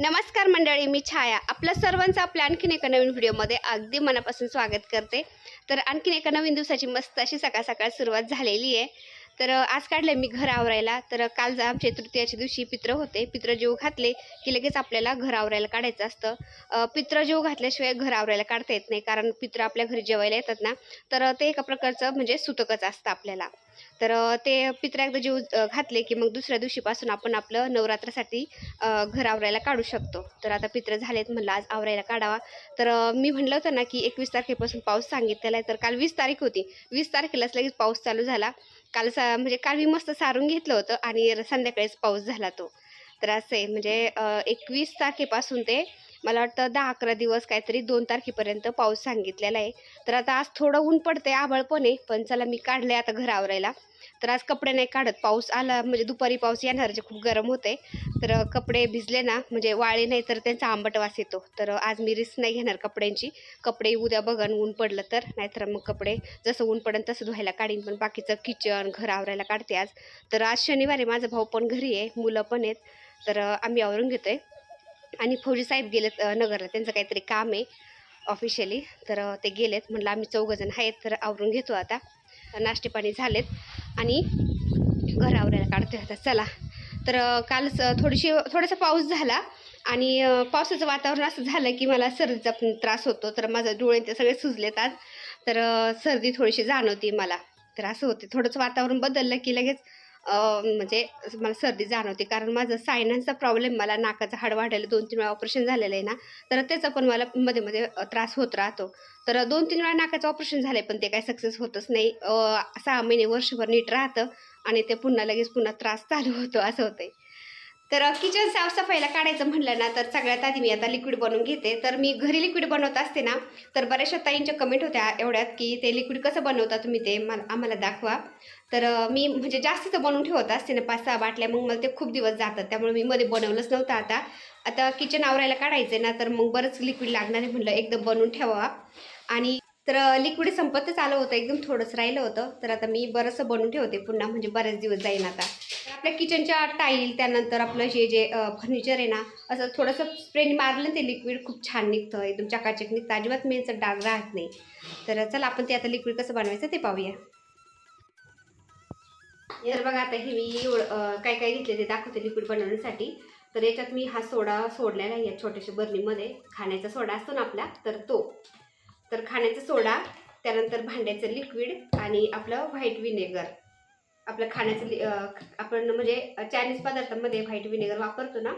नमस्कार मंडळी मी छाया. आपल्या सर्वांचं आपल्या आणखीन एका नवीन व्हिडिओमध्ये अगदी मनापासून स्वागत करते. तर आणखीन एका नवीन दिवसाची मस्त अशी सकाळ सकाळ सुरुवात झालेली आहे. तर आज काढलं मी घर आवरायला. तर काल जा आमचे तृतीयाच्या दिवशी पित्र होते. पित्र जेव घातले की लगेच आपल्याला घर आवरायला काढायचं असतं. पित्र जेव घातल्याशिवाय घर आवरायला काढता येत नाही. कारण पित्र आपल्या घरी जेवायला येतात ना. तर ते एका प्रकारचं म्हणजे सुतकच असतं आपल्याला. तर ते पित्र एकदा जेव घातले की मग दुसऱ्या दिवशीपासून आपण आपलं नवरात्रासाठी घर आवरायला काढू शकतो. तर आता पित्र झालेत म्हणलं आज आवरायला काढावा. तर मी म्हणलं होतं ना की एकवीस तारखेपासून पाऊस सांगितलेला आहे तर काल वीस तारीख होती. वीस तारखेलाच लगेच पाऊस चालू झाला. काल सा म्हणजे काल मी मस्त सारून घेतलं होतं आणि संध्याकाळीच पाऊस झाला तो. तर असं आहे म्हणजे एकवीस तारखेपासून ते मला वाटतं दहा अकरा दिवस काहीतरी दोन तारखेपर्यंत पाऊस सांगितलेला आहे. तर आता आज थोडं ऊन पडते आभळ पण आहे पण चला मी काढले आता घर आवरायला. तर आज कपडे नाही काढत पाऊस आला म्हणजे दुपारी पाऊस येणार जे खूप गरम होते तर कपडे भिजले ना म्हणजे वाळे नाही तर त्यांचा आंबट वास येतो. तर आज मी रिस्क नाही घेणार कपड्यांची. कपडे उद्या बघन ऊन पडलं तर नाहीतर मग कपडे जसं ऊन पडेल तसं धुवायला काढीन पण बाकीचं किचन घर आवरायला काढते आज. तर आज शनिवारी माझा भाऊ पण घरी आहे मुलं पण आहेत. तर आम्ही आवरून घेतो आहे आणि फौजी साहेब गेलेत नगरला. त्यांचं काहीतरी काम आहे ऑफिशियली तर ते गेलेत. म्हटलं आम्ही चौघजण आहेत तर आवरून घेतो आता. नाश्ते पाणी झालेत. आणि घर आवरायला काढते आता. चला. तर कालच थोडीशी थोडासा पाऊस झाला. आणि पावसाचं वातावरण असं झालं की मला सर्दीचा पण त्रास होतो. तर माझं डोळे ते सगळे सुजलेत आज. तर सर्दी थोडीशी जाणवते मला. तर असं होते. थोडंसं वातावरण बदललं की लगेच म्हणजे मला सर्दी जाणवते. कारण माझं सायनाचा प्रॉब्लेम मला नाकाचं हाड वाढलेलं दोन तीन वेळा ऑपरेशन झालेलं आहे ना तर त्याचा पण मला मध्ये मध्ये त्रास होत राहतो. तर दोन तीन वेळा नाकाचं ऑपरेशन झालं पण ते काय सक्सेस होतच नाही. सहा महिने वर्षभर नीट राहतं आणि ते पुन्हा लगेच पुन्हा त्रास चालू होतो असं होतंय. तर किचन साफसफाईला काढायचं म्हणलं ना तर सगळ्यात आधी मी आता लिक्विड बनवून घेते. तर मी घरी लिक्विड बनवत असते ना तर बऱ्याचशा ताईंच्या कमेंट होत्या एवढ्यात की ते लिक्विड कसं बनवता तुम्ही ते मला आम्हाला दाखवा. तर मी म्हणजे जास्तीचं बनवून ठेवत असते ना पाच सहा बाटल्या. मग मला ते खूप दिवस जातात. त्यामुळे मी मध्ये बनवलंच नव्हतं आता. आता किचन आवरायला काढायचं ना तर मग बरंच लिक्विड लागणार आहे म्हणलं एकदम बनवून ठेवावा. आणि तर लिक्विड संपतच आलं होतं एकदम थोडंसं राहिलं होतं. तर आता मी बरंचसं बनवून ठेवते पुन्हा म्हणजे बरेच दिवस जाईन आता. तर आपल्या किचनच्या टाईल त्यानंतर आपलं जे जे फर्निचर आहे ना असं थोडंसं स्प्रेने मारलं ते लिक्विड खूप छान निघतं. एकदम चकाचक निघतं. अजिबात मेनचं डाग राहत नाही. तर चला आपण ते आता लिक्विड कसं बनवायचं ते पाहूया. तर बघा आता हे मी काय काय घेतले ते दाखवते लिक्विड बनवण्यासाठी. तर याच्यात मी हा सोडा सोडलेला आहे या छोट्याशा बर्नीमध्ये खाण्याचा सोडा असतो ना आपला तर तो. तर खाण्याचा सोडा त्यानंतर भांड्याचं लिक्विड आणि आपलं व्हाईट विनेगर आपलं खाण्याचं लि- आपण म्हणजे चायनीज पदार्थांमध्ये व्हाईट विनेगर वापरतो ना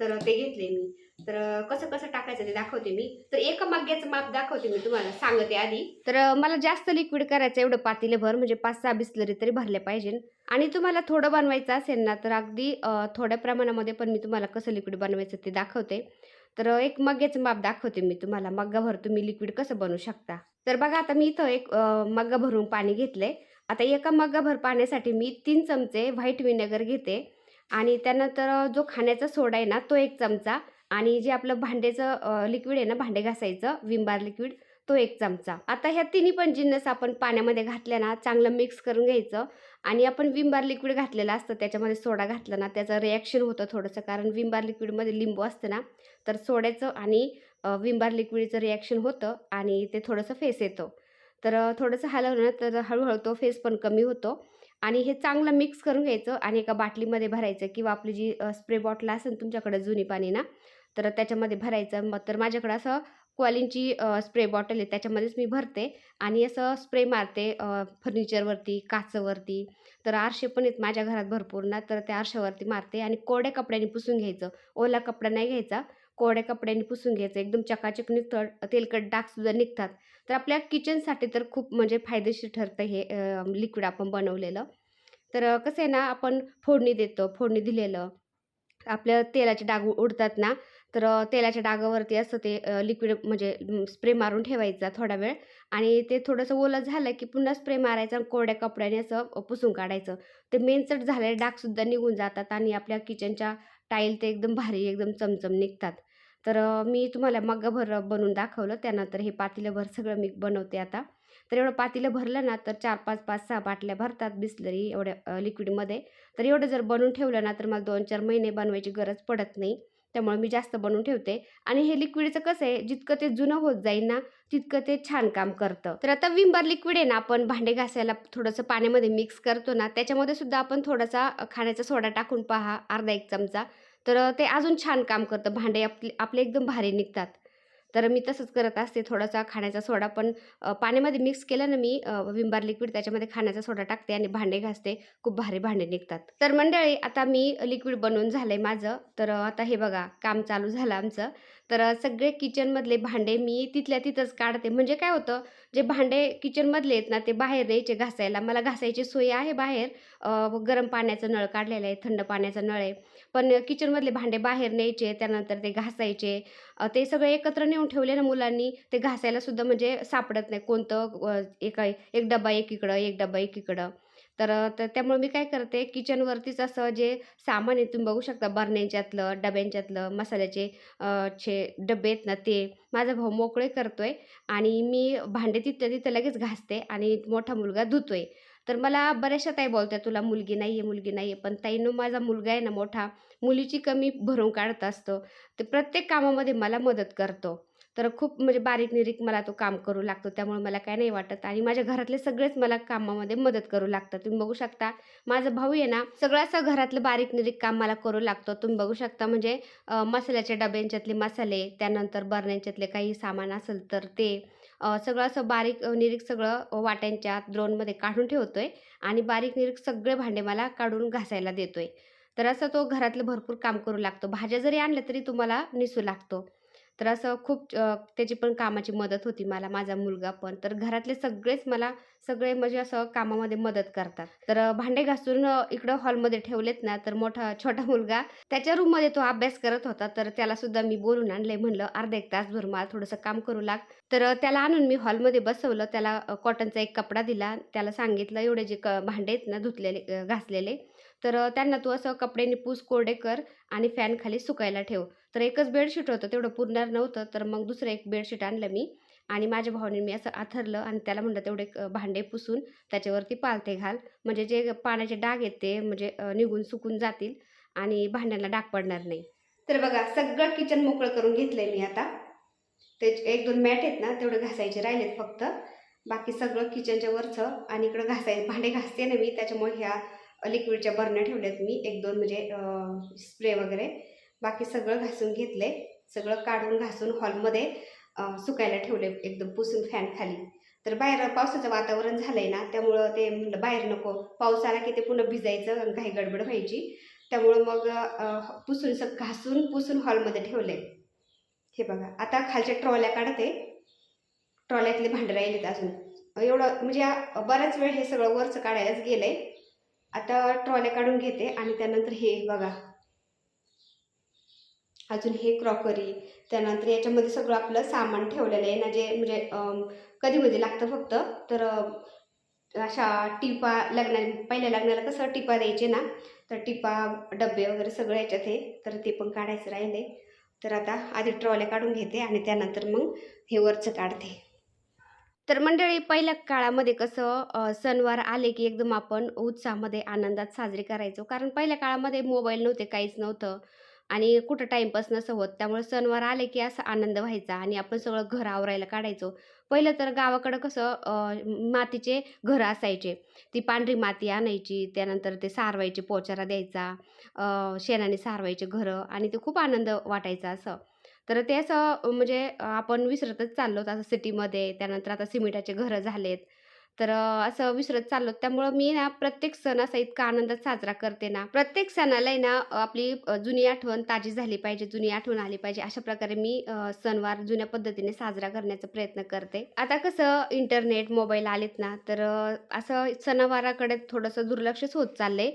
तर ते घेतले मी. तर कसं कसं टाकायचं ते दाखवते मी. तर एका मग्याचं माप दाखवते मी तुम्हाला सांगते आधी. तर मला जास्त लिक्विड करायचं एवढं पातीले भर म्हणजे पाच सहा बिस्लरी तरी भरले पाहिजे. आणि तुम्हाला थोडं बनवायचं असेल ना तर अगदी थोड्या प्रमाणामध्ये पण मी तुम्हाला कसं लिक्विड बनवायचं ते दाखवते. तर एक मग्याचं माप दाखवते मी तुम्हाला मग्गाभर तुम्ही लिक्विड कसं बनवू शकता. तर बघा आता मी इथं एक मग्गा भरून पाणी घेतले आता एका मग्गाभर पाण्यासाठी मी तीन चमचे व्हाईट विनेगर घेते. आणि त्यानंतर जो खाण्याचा सोडा आहे ना तो एक चमचा आणि जे आपलं भांडेचं लिक्विड आहे ना भांडे घासायचं विंबार लिक्विड तो एक चमचा. आता ह्या तिन्ही पण जिन्नस आपण पाण्यामध्ये घातल्या ना चांगलं मिक्स करून घ्यायचं. आणि आपण विंबार लिक्विड घातलेलं असतं त्याच्यामध्ये सोडा घातला ना त्याचं रिॲक्शन होतं थोडंसं. कारण विंबार लिक्विडमध्ये लिंबू असतं ना तर सोड्याचं आणि अ, विंबार लिक्विडचं रिॲक्शन होतं आणि ते थोडंसं फेस येतं. तर थोडंसं हलवलं ना तर हळूहळू तो फेस पण कमी होतो. आणि हे चांगलं मिक्स करून घ्यायचं आणि एका बाटलीमध्ये भरायचं किंवा आपली जी स्प्रे बॉटल असेल तुमच्याकडे जुनी पाणी ना तर त्याच्यामध्ये भरायचं. मग तर माझ्याकडं असं क्वालिनची स्प्रे बॉटल आहे त्याच्यामध्येच मी भरते आणि असं स्प्रे मारते फर्निचरवरती काचवरती. तर आरसे पण आहेत माझ्या घरात भरपूर ना तर त्या आरशावरती मारते आणि कोरड्या कपड्याने पुसून घ्यायचं. ओला कपडा नाही घ्यायचा कोरड्या कपड्याने पुसून घ्यायचं. एकदम चकाचक निघतं तेलकट डागसुद्धा निघतात. तर आपल्या किचनसाठी तर खूप म्हणजे फायदेशीर ठरतं हे लिक्विड आपण बनवलेलं. तर कसं आहे ना आपण फोडणी देतो फोडणी दिलेलं. आपल्या तेलाचे डाग उ- उडतात ना तर तेलाच्या डागावरती असं ते लिक्विड म्हणजे स्प्रे मारून ठेवायचा थोडा वेळ आणि ते थोडंसं ओलं झालं की पुन्हा स्प्रे मारायचा कोरड्या कपड्याने असं पुसून काढायचं. ते मेनचट झालेले डागसुद्धा निघून जातात आणि आपल्या किचनच्या टाईल ते एकदम भारी एकदम चमचम निघतात. तर मी तुम्हाला मग्गाभर बनवून दाखवलं. त्यानंतर हे पातीलंभर सगळं मी बनवते आता. तर एवढं पातीलं भरलं ना तर चार पाच पाच सहा बाटल्या भरतात बिसलरी एवढ्या लिक्विडमध्ये तर एवढं जर बनवून ठेवलं ना तर मला दोन चार महिने बनवायची गरज पडत नाही. त्यामुळे मी जास्त बनवून ठेवते. आणि हे लिक्विडचं कसं आहे जितकं ते जुनं होत जाईल ना तितकं ते छान काम करतं. तर आता विम लिक्विड आहे ना आपण भांडे घासायला थोडंसं पाण्यामध्ये मिक्स करतो ना त्याच्यामध्ये सुद्धा आपण थोडासा खाण्याचा सोडा टाकून पहा अर्धा एक चमचा. तर ते अजून छान काम करतं. भांडे आपले आपले एकदम भारी निघतात. तर मी तसंच करत असते. थोडासा खाण्याचा सोडा पण पाण्यामध्ये मिक्स केलं ना मी विंबार विम बार लिक्विड त्याच्यामध्ये खाण्याचा सोडा टाकते आणि भांडे घासते. खूप भारी भांडे निघतात. तर मंडळी आता मी लिक्विड बनवून झालं आहे माझं. तर आता हे बघा काम चालू झालं आमचं. तर सगळे किचनमधले भांडे मी तिथल्या तिथंच काढते. म्हणजे काय होतं जे भांडे किचनमधले आहेत ना ते बाहेर द्यायचे घासायला. मला घासायची सोय आहे बाहेर. गरम पाण्याचं नळ काढलेलं आहे थंड पाण्याचा नळ आहे. पण किचनमधले भांडे बाहेर न्यायचे त्यानंतर ते घासायचे. ते सगळे एकत्र नेऊन ठेवले ना मुलांनी ते घासायला सुद्धा म्हणजे सापडत नाही. कोणतं एक एका एक डबा एकीकडं एक डबा एकीकडं तर तर त्यामुळे मी काय करते किचनवरतीच असं जे सामान आहे तुम्ही बघू शकता बरण्यांच्यातलं डब्यांच्यातलं मसाल्याचे छे चे डबे आहेत ना ते माझा भाऊ मोकळे करतोय आणि मी भांडे तिथल्या तिथं लगेच घासते आणि मोठा मुलगा धुतोय. तर मला बऱ्याचशा ताई बोलतात तुला मुलगी नाही आहे मुलगी नाही आहे पण ताईनं माझा मुलगा आहे ना मोठा मुलीची कमी भरून काढत असतो. ते प्रत्येक कामामध्ये मला मदत करतो. तर खूप म्हणजे बारीक निरीक मला तो काम करू लागतो. त्यामुळे मला काय नाही वाटत. आणि माझ्या घरातले सगळेच मला कामामध्ये मदत करू लागतात. तुम्ही बघू शकता माझा भाऊ आहे ना सगळं असं घरातलं बारीक निरीक काम मला करू लागतो. तुम्ही बघू शकता म्हणजे मसाल्याच्या डब्यांच्यातले मसाले त्यानंतर बरण्यांच्यातले काही सामान असेल तर ते सगळं असं बारीक निरीक सगळं वाट्यांच्या द्रोणमध्ये काढून ठेवतो आहे आणि बारीक निरीक सगळे भांडे मला काढून घासायला देतो आहे तर असं तो घरातलं भरपूर काम करू लागतो. भाज्या जरी आणल्या तरी तुम्हाला निसू लागतो. तर असं खूप त्याची पण कामाची मदत होती मला माझा मुलगा पण. तर घरातले सगळेच मला सगळे म्हणजे असं कामामध्ये मदत करतात. तर भांडे घासून इकडं हॉलमध्ये ठेवलेत ना तर मोठा छोटा मुलगा त्याच्या रूममध्ये तो अभ्यास करत होता. तर त्याला सुद्धा मी बोलून आणले म्हणलं अर्धा एक तासभर मला थोडंसं काम करू लाग. तर त्याला आणून मी हॉलमध्ये बसवलं. त्याला कॉटनचा एक कपडा दिला. त्याला सांगितलं एवढे जे क भांडे आहेत ना धुतलेले घासलेले तर त्यांना तू असं कपड्याने पूस कोरडे कर आणि फॅन खाली सुकायला ठेव. तर एकच बेडशीट होतं तेवढं पुरणार नव्हतं. तर मग दुसरं एक बेडशीट आणलं मी. आणि माझ्या भावाने मी असं आथरलं आणि त्याला म्हणलं तेवढे भांडे पुसून त्याच्यावरती पालथे घाल. म्हणजे जे पाण्याचे डाग आहेत ते म्हणजे निघून सुकून जातील आणि भांड्यांना डाग पडणार नाही. तर बघा सगळं किचन मोकळं करून घेतलंय मी आता. ते एक दोन मॅट आहेत ना तेवढं घासायचे राहिलेत फक्त. बाकी सगळं किचनच्या वरचं आणि इकडं घासाय भांडे घासते ना मी त्याच्यामुळे ह्या लिक्विडच्या बरण्या ठेवल्यात मी. एक दोन म्हणजे स्प्रे वगैरे. बाकी सगळं घासून घेतले सगळं काढून घासून हॉलमध्ये सुकायला ठेवले एकदम पुसून फॅन खाली. तर बाहेर पावसाचं वातावरण झालं आहे ना त्यामुळं ते म्हणलं बाहेर नको. पाऊस आला की ते पुन्हा भिजायचं काही गडबड व्हायची. त्यामुळं मग पुसून सग घासून पुसून हॉलमध्ये ठेवले हे बघा आता खालच्या ट्रॉल्या काढते. ट्रॉल्यातले भांडे राहिलेत अजून. एवढं म्हणजे बराच वेळ हे सगळं वरचं काढायलाच गेलंय. आता ट्रॉल्या काढून घेते आणि त्यानंतर हे बघा अजून हे क्रॉकरी त्यानंतर याच्यामध्ये सगळं आपलं सामान ठेवलेलं आहे ना जे म्हणजे कधीमध्ये लागतं फक्त. तर अशा टिपा लग्ना पहिल्या लग्नाला कसं टिपा द्यायचे ना तर टिपा डबे वगैरे सगळं याच्यात हे तर ते पण काढायचं राहिले तर आता आधी ट्रॉले काढून घेते आणि त्यानंतर मग हे वरचं काढते. तर मंडळी पहिल्या काळामध्ये कसं सणवार आले की एकदम आपण उत्साहामध्ये आनंदात साजरे करायचो. कारण पहिल्या काळामध्ये मोबाईल नव्हते काहीच नव्हतं. आणि कुठं टाईमपास नसं होत. त्यामुळे सणवार आले की असा आनंद व्हायचा आणि आपण सगळं घर आवरायला काढायचो. पहिलं तर गावाकडं कसं मातीचे घरं असायचे. ती पांढरी माती आणायची त्यानंतर ते सारवायचे पोचारा द्यायचा शेणाने सारवायचे घरं आणि ते खूप आनंद वाटायचा असं. तर ते असं म्हणजे आपण विसरतच चाललो असं सिटीमध्ये त्यानंतर आता सिमेंटाचे घरं झालेत. तर असं विसरत चाललो. त्यामुळं मी ना प्रत्येक सण असा इतका आनंदात साजरा करते ना. प्रत्येक सणाला ना आपली जुनी आठवण ताजी झाली पाहिजे जुनी आठवण आली पाहिजे. अशा प्रकारे मी सणवार जुन्या पद्धतीने साजरा करण्याचा प्रयत्न करते. आता कसं इंटरनेट मोबाईल आलेत ना तर असं सणावाराकडे थोडंसं दुर्लक्षच होत चाललंय.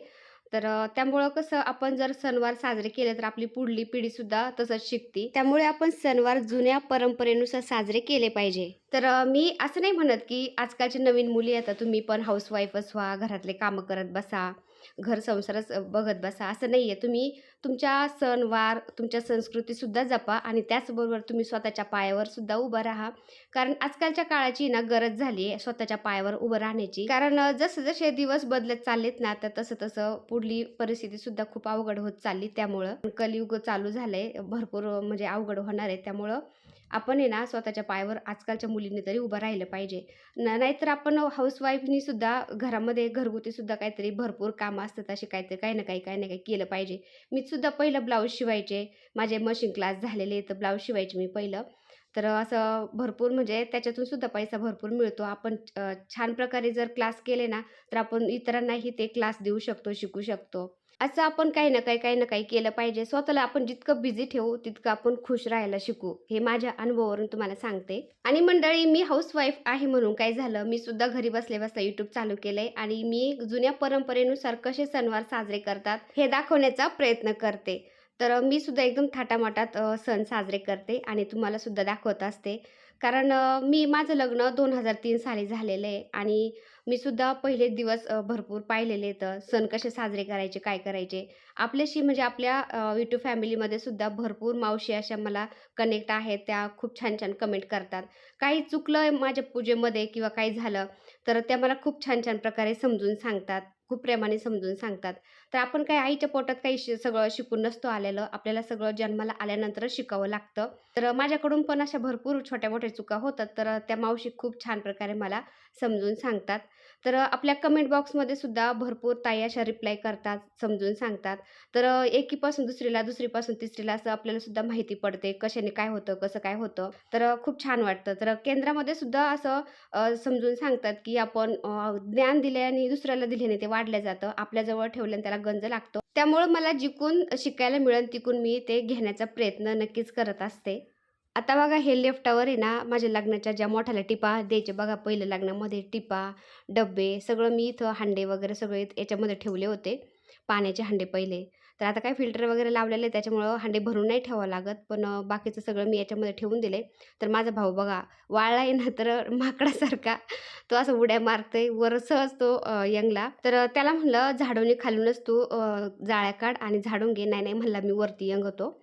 तर त्यामुळं कसं आपण जर सणवार साजरे केले तर आपली पुढली पिढीसुद्धा तसंच शिकते. त्यामुळे आपण सणवार जुन्या परंपरेनुसार साजरे केले पाहिजे. तर मी असं नाही म्हणत की आजकालची नवीन मुली आता तुम्ही पण हाऊसवाईफच व्हा घरातले कामं करत बसा घर संसारच बघत बसा असं नाही आहे तुम्ही तुमच्या सणवार तुमच्या संस्कृतीसुद्धा जपा आणि त्याचबरोबर तुम्ही स्वतःच्या पायावर सुद्धा उभं राहा. कारण आजकालच्या काळाची ना गरज झाली आहे स्वतःच्या पायावर उभं राहण्याची. कारण जसं जसे दिवस बदलत चाललेत ना तर तसं तसं पुढली परिस्थितीसुद्धा खूप अवघड होत चालली त्यामुळं. कलियुग चालू झालंय भरपूर म्हणजे अवघड होणार आहे त्यामुळं आपण आहे ना स्वतःच्या पायावर आजकालच्या मुलींनी तरी उभं राहिलं पाहिजे. न नाहीतर आपण हाऊसवाईफनी सुद्धा घरामध्ये घरगुती सुद्धा काहीतरी भरपूर कामं असतात असे काहीतरी काही ना काही काही ना काही केलं पाहिजे. मी सुद्धा पहिलं ब्लाऊज शिवायचे. माझे मशीन क्लास झालेले तर ब्लाऊज शिवायचे मी पहिलं. तर असं भरपूर म्हणजे त्याच्यातून सुद्धा पैसा भरपूर मिळतो. आपण छान प्रकारे जर क्लास केले ना तर आपण इतरांनाही ते क्लास देऊ शकतो शिकू शकतो. असं आपण काही ना काही काही ना काही केलं पाहिजे. स्वतःला आपण जितकं बिझी ठेवू तितकं आपण खुश राहायला शिकू हे माझ्या अनुभवावरून तुम्हाला सांगते. आणि मंडळी मी हाऊसवाईफ आहे म्हणून काय झालं मी सुद्धा घरी बसले बसल्या यूट्यूब चालू केलंय आणि मी जुन्या परंपरेनुसार कसे सणवार साजरे करतात हे दाखवण्याचा प्रयत्न करते. तर मी सुद्धा एकदम थाटामाटात सण साजरे करते आणि तुम्हाला सुद्धा दाखवत असते. कारण मी माझं लग्न दोन हजार तीन साली झालेलं आहे आणि मी सुद्धा पहिले दिवस भरपूर पाहिलेले तर सण कसे साजरे करायचे काय करायचे. आपल्याशी म्हणजे आपल्या यूट्यूब फॅमिलीमध्ये सुद्धा भरपूर मावशी अशा मला कनेक्ट आहेत. त्या खूप छान छान कमेंट करतात. काही चुकलं माझ्या पूजेमध्ये किंवा काही झालं तर त्या मला खूप छान छान प्रकारे समजून सांगतात. खूप प्रेमाने समजून सांगतात. तर आपण काही आईच्या पोटात काही शि सगळं शिकून नसतो आलेलं. आपल्याला सगळं जन्माला आल्यानंतरच शिकावं लागतं. तर माझ्याकडून पण अशा भरपूर छोट्या मोठ्या चुका होतात. तर त्या मावशी खूप छान प्रकारे मला समजून सांगतात. तर आपल्या कमेंट बॉक्समध्ये सुद्धा भरपूर ताई अशा रिप्लाय करतात समजून सांगतात. तर एकीपासून दुसरीला दुसरीपासून तिसरीला असं आपल्याला सुद्धा माहिती पडते कशाने काय होतं कसं काय होतं. तर खूप छान वाटतं. तर केंद्रामध्ये सुद्धा असं समजून सांगतात की आपण ज्ञान दिले आणि दुसऱ्याला दिल्याने ते वाढलं जातं. आपल्याजवळ ठेवल्याने त्याला गंज लागतो. त्यामुळं मला जिकून शिकायला मिळेल तिकून मी ते घेण्याचा प्रयत्न नक्कीच करत असते. आता बघा हे लेफ्टावर आहे ना माझ्या लग्नाच्या ज्या मोठ्याला टिपा द्यायचे बघा पहिलं लग्नामध्ये टिपा डब्बे सगळं मी इथं हांडे वगैरे सगळे याच्यामध्ये ठेवले होते. पाण्याचे हांडे पहिले. तर आता काय फिल्टर वगैरे लावलेले आहे, त्याच्यामुळं हांडे भरून नाही ठेवावं लागत. पण बाकीचं सगळं मी याच्यामध्ये ठेवून दिले तर माझा भाऊ बघा वाळला आहे ना तर माकडासारखा. तो असं उड्या मारतोय वर सहज तो यंगला. तर त्याला म्हणलं झाडूने खालूनच तू जाळ्या काढ आणि झाडून घे. नाही नाही म्हणला मी वरती यंग होतो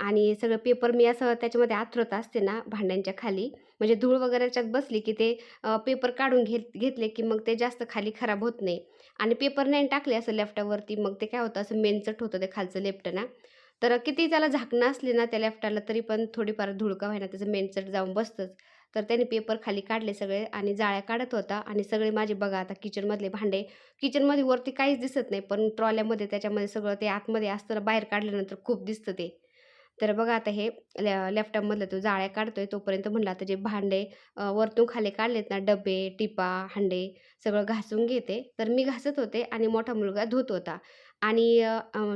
आणि सगळं पेपर मी असं त्याच्यामध्ये आथरत असते ना भांड्यांच्या खाली. म्हणजे धूळ वगैरे बसली की ते पेपर काढून घेत घेतले की मग ते जास्त खाली खराब होत नाही. आणि पेपर नाही टाकले असं लेफ्टावरती मग ते काय होतं असं मेनचट होतं ते खालचं लेफ्ट ना. तर किती त्याला झाकणं असली ना त्या लेफ्टाला तरी पण थोडीफार धुळका व्हायना त्याचं मेनचट जाऊन बसतंच. तर त्याने पेपर खाली काढले सगळे आणि जाळ्या काढत होता. आणि सगळे माझे बघा आता किचनमधले भांडे किचनमध्ये वरती काहीच दिसत नाही पण ट्रॉल्यामध्ये त्याच्यामध्ये सगळं ते आतमध्ये असताना बाहेर काढल्यानंतर खूप दिसतं ते. तर बघा आता हे लॅपटॉपमधलं तो जाळ्या काढतोय तोपर्यंत म्हणलं आता जे भांडे वरतून खाली काढलेत ना डबे टिपा हांडे सगळं घासून घेते. तर मी घासत होते आणि मोठा मुलगा धुत होता. आणि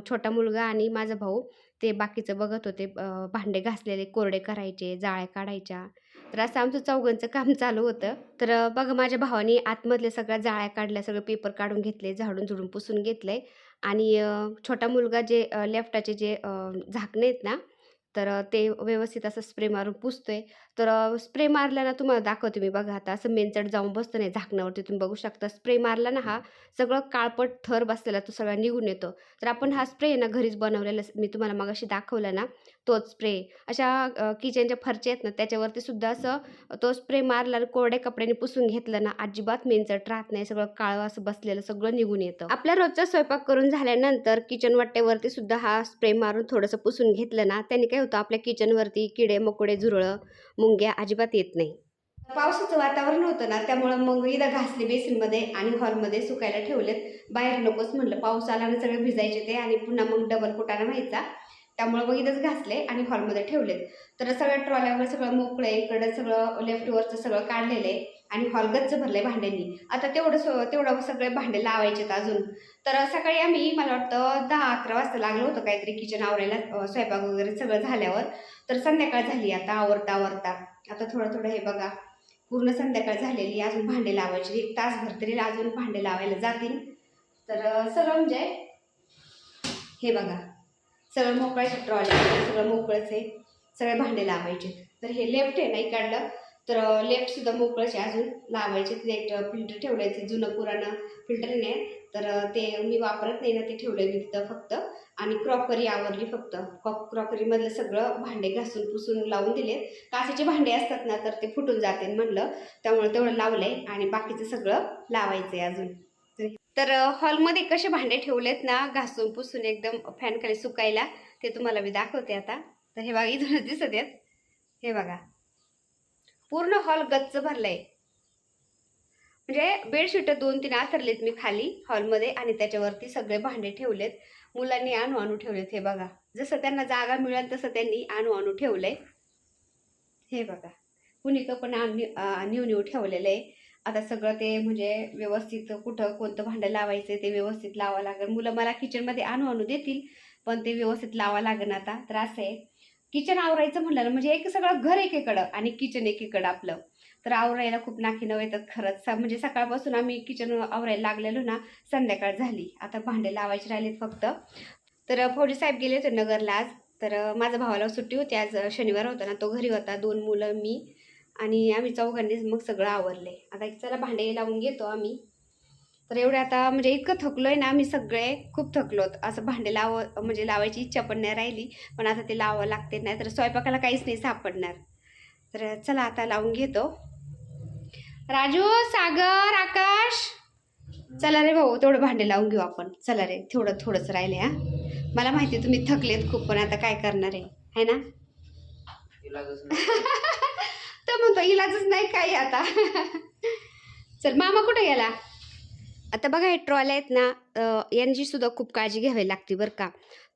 छोटा मुलगा आणि माझा भाऊ ते बाकीचं बघत होते भांडे घासलेले कोरडे करायचे जाळ्या काढायच्या. तर असं आमचं चौघांचं काम चालू होतं. तर बघा माझ्या भावाने आतमधल्या सगळ्या जाळ्या काढल्या सगळे पेपर काढून घेतले झाडून झुडून पुसून घेतले. आणि छोटा मुलगा जे लेफ्टाचे जे झाकणे आहेत ना तर ते व्यवस्थित असं स्प्रे मारून पुसतोय. तर स्प्रे मारला ना तुम्हाला दाखवते मी बघा आता. असं मेनचट जाऊन बसतं नाही झाकणावरती तुम्ही बघू शकता. स्प्रे मारला ना हा सगळं काळपट थर बसलेला तो सगळा निघून येतो. तर आपण हा स्प्रे ना घरीच बनवलेला मी तुम्हाला मगाशी दाखवला ना तोच स्प्रे. अशा किचनच्या फरच्या आहेत ना त्याच्यावरती सुद्धा असं तो स्प्रे मारला कोरड्या कपड्याने पुसून घेतलं ना अजिबात मेनचट राहत नाही. सगळं काळं असं बसलेलं सगळं निघून येतं. आपल्या रोजचा स्वयंपाक करून झाल्यानंतर किचन वाट्यावरती सुद्धा हा स्प्रे मारून थोडंसं पुसून घेतलं ना त्याने काय होतं आपल्या किचनवरती किडे मकोडे झुरळं मुंग्या अजिबात येत नाही. पावसाचं वातावरण होतं ना त्यामुळं मग इथं घासले बेसिनमध्ये आणि हॉलमध्ये सुकायला ठेवलेत. बाहेर नकोच म्हणलं पाऊस आला ना सगळे भिजायचे ते आणि पुन्हा मग डबल कुटाणा व्हायचा. त्यामुळं मग इथंच घासले आणि हॉलमध्ये ठेवलेत. तर सगळ्या ट्रॉल्यावर सगळं मोकळं इकडं सगळं लेफ्टवरचं सगळं काढलेलं आहे आणि हॉल गच्च भरलंय भांड्यांनी. आता तेवढं तेवढं सगळे भांडे लावायचेत अजून. तर सकाळी आम्ही मला वाटतं दहा अकरा वाजता लागलो होतं काहीतरी किचन आवरायला स्वयंपाक वगैरे सगळं झाल्यावर. तर संध्याकाळ झाली आता आवरता आवरता. आता थोडं थोडं हे बघा. पूर्ण संध्याकाळ झालेली अजून भांडे लावायची. एक तासभर तरी अजून भांडे लावायला जातील. तर सगळं म्हणजे हे बघा. सगळं मोकळं ट्रॉली सगळं मोकळंच आहे. सगळे भांडे लावायचे. तर हे लेफ्ट आहे नाही काढलं तर लेफ्टसुद्धा मोकळंच आहे अजून. लावायचे तिथे एक फिल्टर ठेवलंय ते जुनं पुराणं फिल्टर नाही तर ते मी वापरत नाही ना ते ठेवलं आहे मी तिथं फक्त. आणि क्रॉकरी आवरली फक्त. क्रॉकरीमधलं सगळं भांडे घासून पुसून लावून दिले. काचेचे भांडे असतात ना तर ते फुटून जाते म्हणलं. त्यामुळे तेवढं लावलंय आणि बाकीचं सगळं लावायचं आहे अजून. तर हॉलमध्ये कसे भांडे ठेवलेत ना घासून पुसून एकदम फॅनखाली सुकायला ते तुम्हाला मी दाखवते आता. तर हे बघा इथूनच दिसत आहेत. हे बघा. पूर्ण हॉल गच्च भरलाय. म्हणजे बेडशीट दोन तीन आथरलेत मी खाली हॉलमध्ये आणि त्याच्यावरती सगळे भांडे ठेवलेत. मुलांनी आणू आणू ठेवलेत हे बघा. जसं त्यांना जागा मिळेल तसं त्यांनी आणू आणू ठेवलंय. हे बघा. कुणी पण आणू न्यू न्यू ठेवलेलं आहे आता सगळं ते म्हणजे व्यवस्थित कुठं कोणतं भांडं लावायचं ते व्यवस्थित लावावं लागेल. मुलं मला किचनमध्ये आणू आणू देतील पण ते व्यवस्थित लावा लागेल आता. तर असं आहे. किचन आवरायचं म्हणलं ना म्हणजे एक सगळं घर एकीकडं आणि किचन एकीकडं आपलं. तर आवरायला खूप नाकी नव्हे तर खरंच म्हणजे सकाळपासून आम्ही किचन आवरायला लागलेलो ना संध्याकाळ झाली. आता भांडे लावायचे राहिलेत फक्त. तर फौजी साहेब गेले होते नगरला आज. तर माझ्या भावाला सुट्टी होती आज शनिवार होता ना तो घरी होता. दोन मुलं मी आणि आम्ही चौघांनीच मग सगळं आवरले. आता एक चला भांडे लावून घेतो आम्ही. तर एवढे आता म्हणजे इतकं थकलोय ना आम्ही सगळे खूप थकलोत. असं भांडे लाव म्हणजे लावायची इच्छा पण नाही राहिली. पण आता ते लावावं लागते नाही तर स्वयंपाकाला काहीच नाही सापडणार. तर चला आता लावून घेतो. राजू सागर आकाश. चला रे भाऊ तेवढं भांडे लावून घेऊ आपण. चला रे थोडं थोडंच राहिले हा. मला माहिती आहे तुम्ही थकलेत खूप पण आता काय करणार आहे? है ना? तर म्हणतो इलाजच नाही काही आता. चल मामा कुठे गेला? आता बघा हे ट्रॉल आहेत ना यांची सुद्धा खूप काळजी घ्यावी लागते बरं का.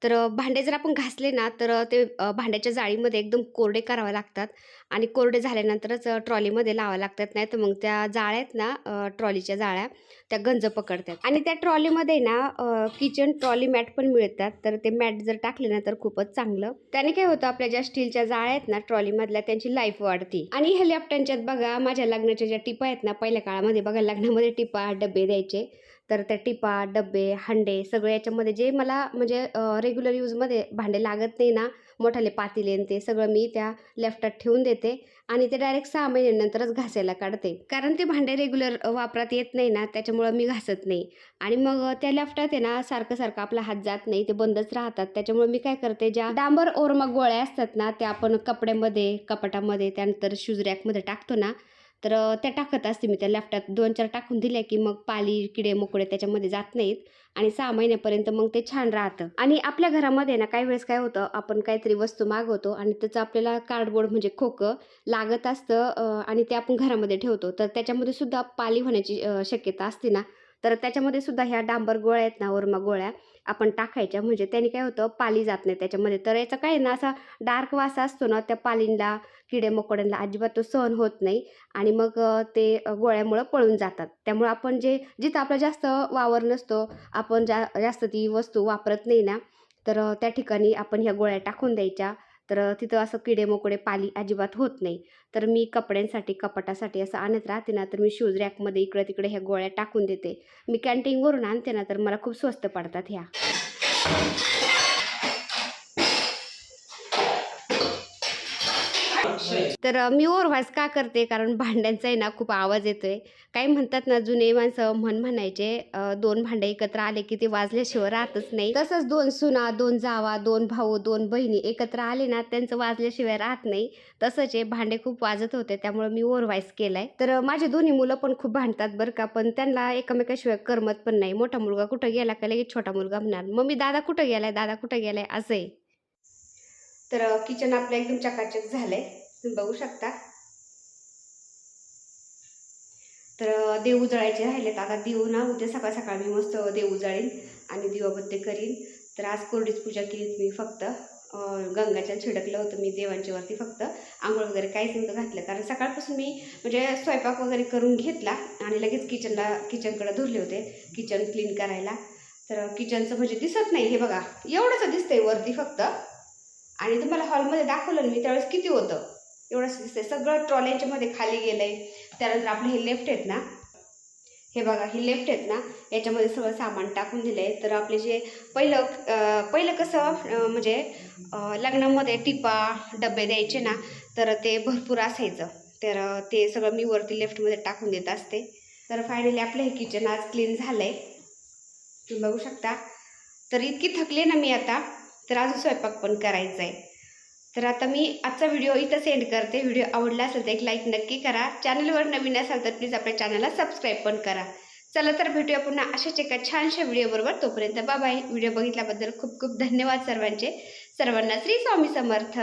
तर भांडे जर आपण घासले ना तर ते भांड्याच्या जाळीमध्ये एकदम कोरडे करावे लागतात आणि कोरडे झाल्यानंतरच ट्रॉलीमध्ये लावावं लागतात नाही तर मग त्या जाळ्यात ना ट्रॉलीच्या जाळ्या त्या गंज पकडतात. आणि त्या ट्रॉलीमध्ये ना किचन ट्रॉली मॅट पण मिळतात तर ते मॅट जर टाकले ना तर खूपच चांगलं. त्याने काय होतं आपल्या ज्या स्टीलच्या जाळ्या आहेत ना ट्रॉलीमधल्या त्यांची लाईफ वाढते. आणि हे लॅपटॉनच्यात बघा माझ्या लग्नाच्या ज्या टिपा आहेत ना पहिल्या काळामध्ये बघा लग्नामध्ये टिपा डबे द्यायचे. तर त्या टिपा डबे हंडे सगळे याच्यामध्ये जे मला म्हणजे रेग्युलर यूजमध्ये भांडे लागत नाही ना मोठाले पातेले ते सगळं मी त्या लेफ्टात ठेवून देते आणि ते डायरेक्ट सहा महिन्यानंतरच घासायला काढते. कारण ते भांडे रेग्युलर वापरात येत नाही ना त्याच्यामुळं मी घासत नाही. आणि मग त्या लेफ्टात आहे ना सारखं सारखं आपला हात जात नाही ते बंदच राहतात. त्याच्यामुळे मी काय करते ज्या डांबर ओरमा गोळ्या असतात ना त्या आपण कपड्यामध्ये कपाटामध्ये त्यानंतर शूज रॅकमध्ये टाकतो ना तर त्या टाकत असते मी त्या लॅपटॉप दोन चार टाकून दिल्या की मग पाली किडे मोकळे त्याच्यामध्ये जात नाहीत आणि सहा महिन्यापर्यंत मग ते छान राहतं. आणि आपल्या घरामध्ये ना काही वेळेस काय होतं आपण काहीतरी वस्तू मागवतो आणि त्याचं आपल्याला कार्डबोर्ड म्हणजे खोकं लागत असतं आणि ते आपण घरामध्ये ठेवतो. तर त्याच्यामध्ये सुद्धा पाली होण्याची शक्यता असते ना. तर त्याच्यामध्ये सुद्धा ह्या डांबर गोळ्या आहेत ना ओरमा गोळ्या आपण टाकायच्या. म्हणजे त्याने काय होतं पाली जात नाही त्याच्यामध्ये. तर याचा काय आहे ना असा डार्क वास असतो ना त्या पालींना किडे मकोड्यांना अजिबात तो सहन होत नाही आणि मग ते गोळ्यामुळं पळून जातात. त्यामुळं आपण जे जिथं आपला जास्त वावर नसतो आपण जा जास्त ती वस्तू वापरत नाही ना तर त्या ठिकाणी आपण ह्या गोळ्या टाकून द्यायच्या. तर तिथं असं किडे मोकडे पाली अजिबात होत नाही. तर मी कपड्यांसाठी कपाटासाठी असं आणत राहते ना तर मी शूज रॅकमध्ये इकडं तिकडे ह्या गोळ्या टाकून देते. मी कॅन्टीनवरून आणते ना तर मला खूप स्वस्त पडतात ह्या. तर मी ओरवास का करते? कारण भांड्यांचा आहे ना खूप आवाज येतोय. काही म्हणतात ना जुने माणसं म्हण म्हणायचे दोन भांडे एकत्र आले की ते वाजल्याशिवाय राहतच नाही. तसंच दोन सुना दोन जावा दोन भाऊ दोन बहिणी एकत्र आले ना त्यांचं वाजल्याशिवाय राहत नाही. तसंच हे भांडे खूप वाजत होते त्यामुळे मी ओव्हरवाईज केलाय. तर माझे दोन्ही मुलं पण खूप भांडतात बरं का पण त्यांना एकमेकाशिवाय करमत पण नाही. मोठा मुलगा कुठं गेला का लगेच छोटा मुलगा म्हणणार मम्मी दादा कुठं गेलाय? दादा कुठं गेलाय? असं आहे. तर किचन आपलं एकदम चकाचक झालंय. तुम्ही बघू शकता. तर देऊ जळायचे राहिलेत. आता देऊ ना उद्या सकाळ सकाळ मी मस्त देऊ जळीन आणि दिवाबत्ती करीन. तर आज कोरडीच पूजा केली मी फक्त. गंगाच्या छिडकलं होतं मी देवांच्या वरती फक्त. आंघोळ वगैरे काहीच नव्हतं घातलं. कारण सकाळपासून मी म्हणजे स्वयंपाक वगैरे करून घेतला आणि लगेच किचनला किचनकडे धुरले होते. किचन क्लीन करायला. तर किचनचं म्हणजे दिसत नाही हे बघा. एवढंच दिसतंय वरती फक्त. आणि तुम्हाला हॉलमध्ये दाखवलं मी त्यावेळेस किती होतं. एवढंच दिसतंय सगळं ट्रॉल्यांच्या खाली गेलं आहे त्यानंतर आपलं हे लेफ्ट आहेत ना हे बघा हे लेफ्ट आहेत ना याच्यामध्ये सगळं सामान टाकून दिलं आहे तर आपले जे पहिलं पहिलं कसं म्हणजे लग्नामध्ये टिपा डबे द्यायचे ना तर ते भरपूर असायचं. तर ते सगळं मी वरती लेफ्टमध्ये टाकून देत असते. तर फायनली आपलं हे किचन आज क्लीन झालं आहे तुम्ही बघू शकता. तर इतकी थकले ना मी आता तर अजून स्वयंपाक पण करायचा आहे तर आता मी आजचा व्हिडिओ इथं सेंड करते. व्हिडिओ आवडला असेल तर एक लाईक नक्की करा. चॅनलवर नवीन असाल तर प्लीज आपल्या चॅनलला सबस्क्राईब पण करा. चला तर भेटूया पुन्हा अशाच एका छानशा व्हिडिओबरोबर तोपर्यंत बाबाय व्हिडिओ बघितल्याबद्दल खूप खूप धन्यवाद सर्वांचे. सर्वांना श्री स्वामी समर्थ.